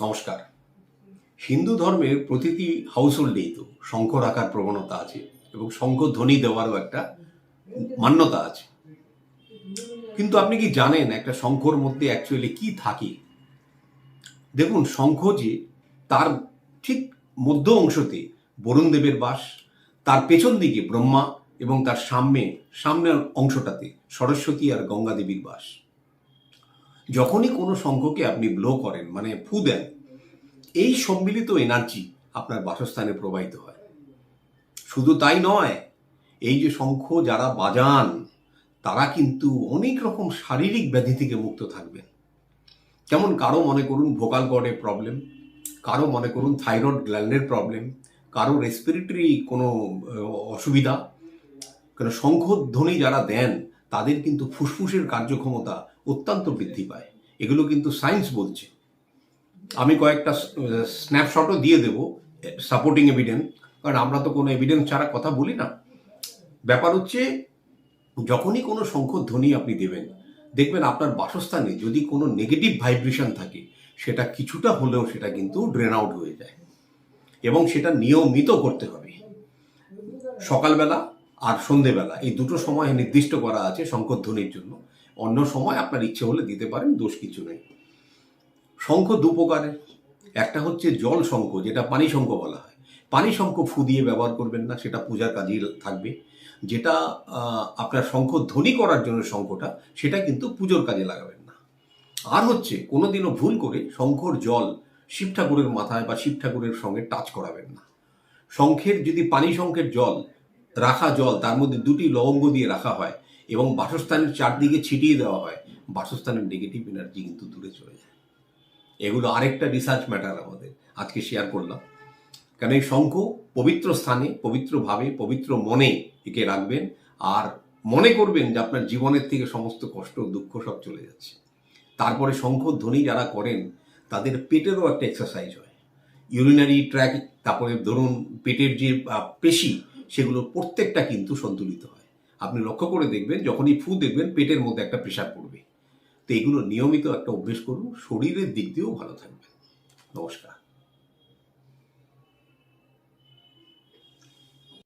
নমস্কার। হিন্দু ধর্মের প্রতিটি হাউস হোল্ডেই তো শঙ্খ রাখার প্রবণতা আছে এবং শঙ্খ ধ্বনি দেওয়ারও একটা মান্যতা আছে। কিন্তু আপনি কি জানেন একটা শঙ্খর মধ্যে অ্যাকচুয়ালি কি থাকে? দেখুন, শঙ্খ যে তার ঠিক মধ্য অংশতে বরুণ দেবের বাস, তার পেছন দিকে ব্রহ্মা এবং তার সামনে, সামনের অংশটাতে সরস্বতী আর গঙ্গা দেবীর বাস। যখনই কোনো শঙ্খকে আপনি ব্লো করেন মানে ফু দেন, এই সম্মিলিত এনার্জি আপনার বাসস্থানে প্রবাহিত হয়। শুধু তাই নয়, এই যে শঙ্খ যারা বাজান, তারা কিন্তু অনেক রকম শারীরিক ব্যাধি থেকে মুক্ত থাকবেন। যেমন কারও মনে করুন ভোকাল কর্ডের প্রবলেম কারও মনে করুন থাইরয়েড গ্ল্যান্ডের প্রবলেম কারও রেসপিরেটরি কোনো অসুবিধা কারণ শঙ্খধ্বনি যারা দেন, তাদের কিন্তু ফুসফুসের কার্যক্ষমতা অত্যন্ত বৃদ্ধি পায়। এগুলো কিন্তু সায়েন্স বলছে। আমি কয়েকটা স্ন্যাপশটও দিয়ে দেবো সাপোর্টিং এভিডেন্স কারণ আমরা তো কোনো এভিডেন্স ছাড়া কথা বলি না। ব্যাপার হচ্ছে, যখনই কোনো শঙ্খধ্বনি আপনি দেবেন, দেখবেন আপনার বাসস্থানে যদি কোনো নেগেটিভ ভাইব্রেশন থাকে, সেটা কিছুটা হলেও সেটা কিন্তু ড্রেন আউট হয়ে যায়। এবং সেটা নিয়মিত করতে হবে। সকালবেলা আর সন্ধেবেলা, এই দুটো সময় নির্দিষ্ট করা আছে শঙ্খধ্বনির জন্য। অন্য সময় আপনার ইচ্ছে হলে দিতে পারেন, দোষ কিছু নেই। শঙ্খ দু প্রকারের। একটা হচ্ছে জল শঙ্খ, যেটা পানি শঙ্খ বলা হয়। পানি শঙ্খ ফু দিয়ে ব্যবহার করবেন না, সেটা পূজার কাজেই থাকবে। যেটা আপনার শঙ্খ ধ্বনি করার জন্য শঙ্খটা, সেটা কিন্তু পুজোর কাজে লাগাবেন না। আর হচ্ছে, কোনোদিনও ভুল করে শঙ্খর জল শিব ঠাকুরের মাথায় বা শিব ঠাকুরের সঙ্গে টাচ করাবেন না। শঙ্খের যদি পানি শঙ্খের জল, রাখা জল, তার মধ্যে দুটি লবঙ্গ দিয়ে রাখা হয় এবং বাসস্থানের চারদিকে ছিটিয়ে দেওয়া হয়, বাসস্থানের নেগেটিভ এনার্জি কিন্তু দূরে চলে যায়। এগুলো আরেকটা রিসার্চ ম্যাটার আমাদের। আজকে শেয়ার করলাম। কারণ এই শঙ্খ পবিত্র স্থানে পবিত্রভাবে পবিত্র মনে একে রাখবেন আর মনে করবেন যে আপনার জীবনের থেকে সমস্ত কষ্ট, দুঃখ সব চলে যাচ্ছে। তারপরে শঙ্খ ধ্বনি যারা করেন, তাদের পেটেরও একটা এক্সারসাইজ হয়। ইউরিনারি ট্র্যাক তারপরে ধরুন পেটের যে পেশি, সেগুলো প্রত্যেকটা কিন্তু সন্তুলিত হয়। আপনি লক্ষ্য করে দেখবেন, যখনই ফু দেখবেন, পেটের মধ্যে একটা প্রেশার পড়বে। তো এগুলো নিয়মিত একটা অভ্যেস করুন, শরীরের দিক দিয়েও ভালো থাকবে নমস্কার।